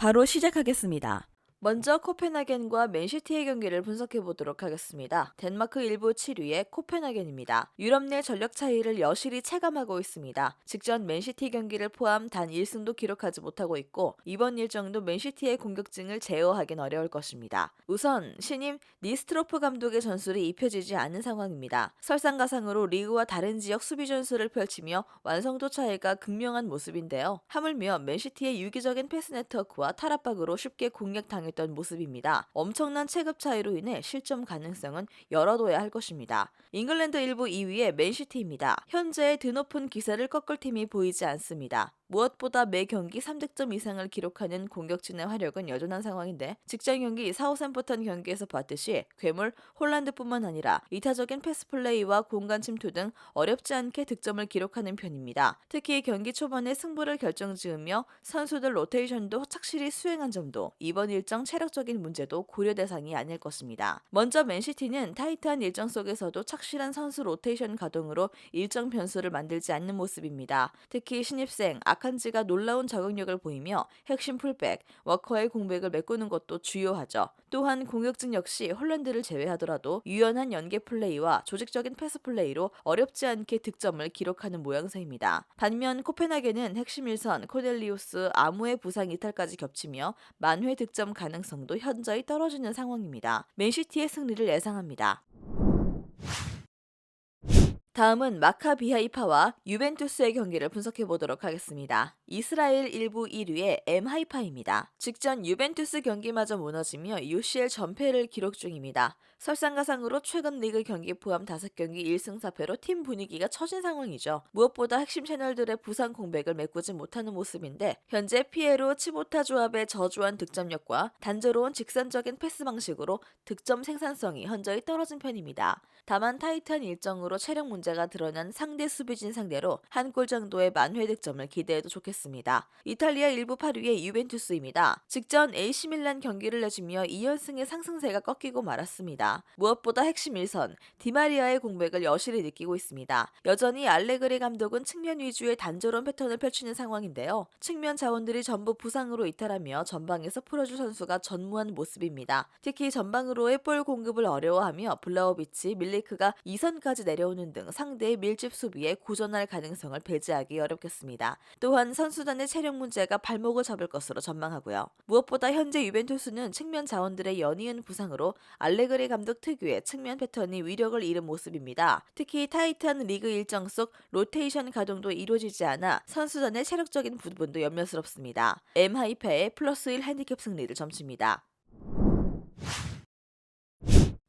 바로 시작하겠습니다. 먼저 코펜하겐과 맨시티의 경기를 분석해 보도록 하겠습니다. 덴마크 1부 7위의 코펜하겐입니다. 유럽 내 전력 차이를 여실히 체감하고 있습니다. 직전 맨시티 경기를 포함 단 1승도 기록하지 못하고 있고 이번 일정도 맨시티의 공격진을 제어하긴 어려울 것입니다. 우선 신임 니스트로프 감독의 전술이 입혀지지 않은 상황입니다. 설상가상으로 리그와 다른 지역 수비 전술을 펼치며 완성도 차이가 극명한 모습인데요. 하물며 맨시티의 유기적인 패스 네트워크와 탈압박으로 쉽게 공략당 했던 모습입니다. 엄청난 체급 차이로 인해 실점 가능성은 열어둬야 할 것입니다. 잉글랜드 1부 2위의 맨시티입니다. 현재의 드높은 기세를 꺾을 팀이 보이지 않습니다. 무엇보다 매 경기 3득점 이상을 기록하는 공격진의 화력은 여전한 상황인데 직전 경기 사우샘프턴 경기에서 봤듯이 괴물 홀란드뿐만 아니라 이타적인 패스 플레이와 공간 침투 등 어렵지 않게 득점을 기록하는 편입니다. 특히 경기 초반에 승부를 결정지으며 선수들 로테이션도 착실히 수행한 점도 이번 일정 체력적인 문제도 고려 대상이 아닐 것입니다. 먼저 맨시티는 타이트한 일정 속에서도 착실한 선수 로테이션 가동으로 일정 변수를 만들지 않는 모습입니다. 특히 신입생 아 칸지가 놀라운 적응력을 보이며 핵심 풀백 워커의 공백을 메꾸는 것도 주요하죠. 또한 공격진 역시 홀란드를 제외하더라도 유연한 연계 플레이와 조직적인 패스 플레이로 어렵지 않게 득점을 기록하는 모양새입니다. 반면 코펜하겐은 핵심 일선 코넬리우스 아무의 부상 이탈까지 겹치며 만회 득점 가능성도 현저히 떨어지는 상황입니다. 맨시티의 승리를 예상합니다. 다음은 마카비하이파와 유벤투스의 경기를 분석해 보도록 하겠습니다. 이스라엘 1부 1위의 M 하이파입니다. 직전 유벤투스 경기마저 무너지며 UCL 전패를 기록 중입니다. 설상가상으로 최근 리그 경기 포함 5경기 1승 4패로 팀 분위기가 처진 상황이죠. 무엇보다 핵심 채널들의 부상 공백을 메꾸지 못하는 모습인데 현재 피에로 치보타 조합의 저조한 득점력과 단조로운 직선적인 패스 방식으로 득점 생산성이 현저히 떨어진 편입니다. 다만 타이트한 일정으로 체력 문제 가 드러난 상대 수비진 상대로 한 골 정도의 만회 득점을 기대해도 좋겠습니다. 이탈리아 1부 8위의 유벤투스입니다. 직전 AC 밀란 경기를 내주며 2연승의 상승세가 꺾이고 말았습니다. 무엇보다 핵심 일선 디마리아의 공백을 여실히 느끼고 있습니다. 여전히 알레그리 감독은 측면 위주의 단조로운 패턴을 펼치는 상황인데요. 측면 자원들이 전부 부상으로 이탈하며 전방에서 풀어줄 선수가 전무한 모습입니다. 특히 전방으로의 볼 공급을 어려워하며 블라우비치, 밀리크가 2선까지 내려오는 등 상대의 밀집 수비에 고전할 가능성을 배제하기 어렵겠습니다. 또한 선수단의 체력 문제가 발목을 잡을 것으로 전망하고요. 무엇보다 현재 유벤투스는 측면 자원들의 연이은 부상으로 알레그리 감독 특유의 측면 패턴이 위력을 잃은 모습입니다. 특히 타이트한 리그 일정 속 로테이션 가동도 이루어지지 않아 선수단의 체력적인 부분도 염려스럽습니다. M 하이페의 플러스 1 핸디캡 승리를 점칩니다.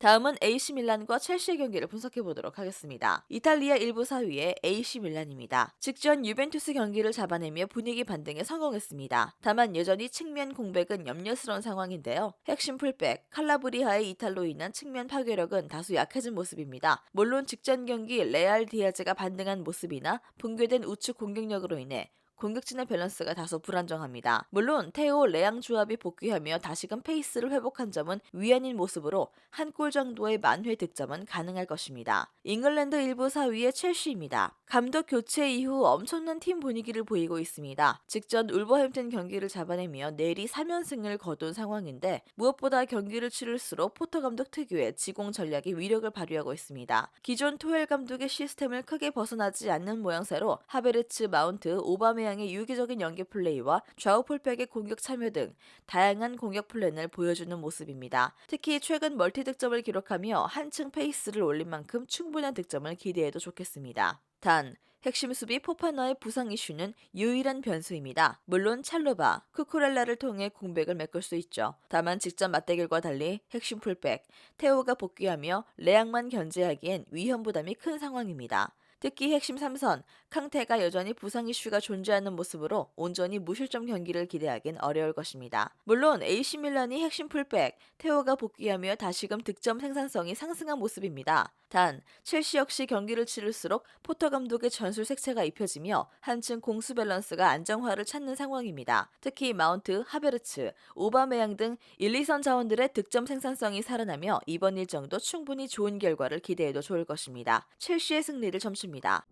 다음은 AC 밀란과 첼시의 경기를 분석해 보도록 하겠습니다. 이탈리아 1부 4위의 AC 밀란입니다. 직전 유벤투스 경기를 잡아내며 분위기 반등에 성공했습니다. 다만 여전히 측면 공백은 염려스러운 상황인데요. 핵심 풀백 칼라브리아의 이탈로 인한 측면 파괴력은 다소 약해진 모습입니다. 물론 직전 경기 레알 디아즈가 반등한 모습이나 붕괴된 우측 공격력으로 인해 공격진의 밸런스가 다소 불안정합니다. 물론 테오 레앙 조합이 복귀하며 다시금 페이스를 회복한 점은 위안인 모습으로 한 골 정도의 만회 득점은 가능할 것입니다. 잉글랜드 1부 4위의 첼시입니다. 감독 교체 이후 엄청난 팀 분위기를 보이고 있습니다. 직전 울버햄튼 경기를 잡아내며 내리 3연승을 거둔 상황인데 무엇보다 경기를 치를수록 포터 감독 특유의 지공 전략이 위력을 발휘하고 있습니다. 기존 토헬 감독의 시스템을 크게 벗어나지 않는 모양새로 하베르츠, 마운트, 오바메 양의 유기적인 연계 플레이와 좌우 풀백의 공격 참여 등 다양한 공격 플랜을 보여주는 모습입니다. 특히 최근 멀티 득점을 기록하며 한층 페이스를 올린 만큼 충분한 득점을 기대해도 좋겠습니다. 단 핵심 수비 포파너의 부상 이슈는 유일한 변수입니다. 물론 찰로바, 쿠쿠렐라를 통해 공백을 메꿀 수 있죠. 다만 직전 맞대결과 달리 핵심 풀백, 테오가 복귀하며 레앙만 견제하기엔 위험 부담이 큰 상황입니다. 특히 핵심 3선, 캉테가 여전히 부상 이슈가 존재하는 모습으로 온전히 무실점 경기를 기대하긴 어려울 것입니다. 물론 AC 밀란이 핵심 풀백, 테오가 복귀하며 다시금 득점 생산성이 상승한 모습입니다. 단, 첼시 역시 경기를 치를수록 포터 감독의 전술 색채가 입혀지며 한층 공수 밸런스가 안정화를 찾는 상황입니다. 특히 마운트, 하베르츠, 오바메양 등 1, 2선 자원들의 득점 생산성이 살아나며 이번 일정도 충분히 좋은 결과를 기대해도 좋을 것입니다. 첼시의 승리를 점칩니다.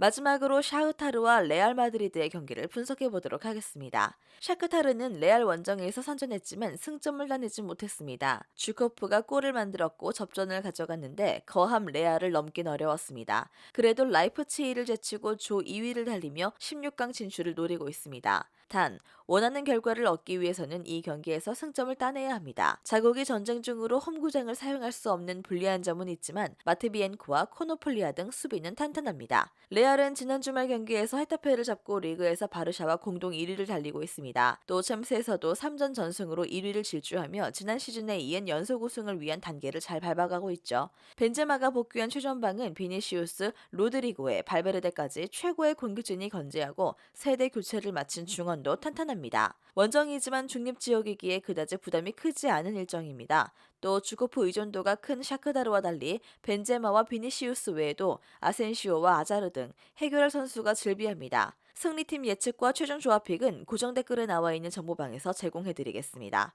마지막으로 샤흐타르와 레알 마드리드의 경기를 분석해 보도록 하겠습니다. 샤크타르는 레알 원정에서 선전했지만 승점을 따내지 못했습니다. 주코프가 골을 만들었고 접전을 가져갔는데 거함 레알을 넘긴 어려웠습니다. 그래도 라이프치히를 제치고 조 2위를 달리며 16강 진출을 노리고 있습니다. 단 원하는 결과를 얻기 위해서는 이 경기에서 승점을 따내야 합니다. 자국이 전쟁 중으로 홈구장을 사용할 수 없는 불리한 점은 있지만 마트비엔코와 코노폴리아 등 수비는 탄탄합니다. 레알은 지난 주말 경기에서 헤타페를 잡고 리그에서 바르샤와 공동 1위를 달리고 있습니다. 또 챔스에서도 3전 전승으로 1위를 질주하며 지난 시즌에 이은 연속 우승을 위한 단계를 잘 밟아가고 있죠. 벤제마가 복귀한 최전방은 비니시우스, 로드리고의 발베르데까지 최고의 공격진이 건재하고 세대 교체를 마친 중원 도 탄탄합니다. 원정이지만 중립 지역이기에 그다지 부담이 크지 않은 일정입니다. 또 주코프 의존도가 큰 샤크다르와 달리 벤제마와 비니시우스 외에도 아센시오와 아자르 등 해결할 선수가 즐비합니다. 승리팀 예측과 최종 조합픽은 고정 댓글에 나와 있는 정보방에서 제공해드리겠습니다.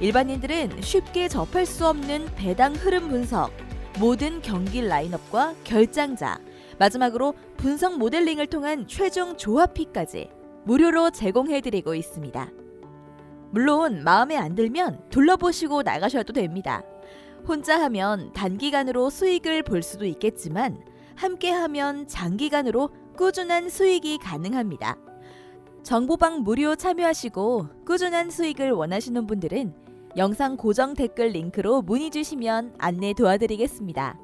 일반인들은 쉽게 접할 수 없는 배당 흐름 분석, 모든 경기 라인업과 결장자, 마지막으로 분석 모델링을 통한 최종 조합픽까지 무료로 제공해드리고 있습니다. 물론 마음에 안 들면 둘러보시고 나가셔도 됩니다. 혼자 하면 단기간으로 수익을 볼 수도 있겠지만 함께 하면 장기간으로 꾸준한 수익이 가능합니다. 정보방 무료 참여하시고 꾸준한 수익을 원하시는 분들은 영상 고정 댓글 링크로 문의 주시면 안내 도와드리겠습니다.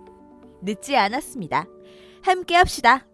늦지 않았습니다. 함께 합시다.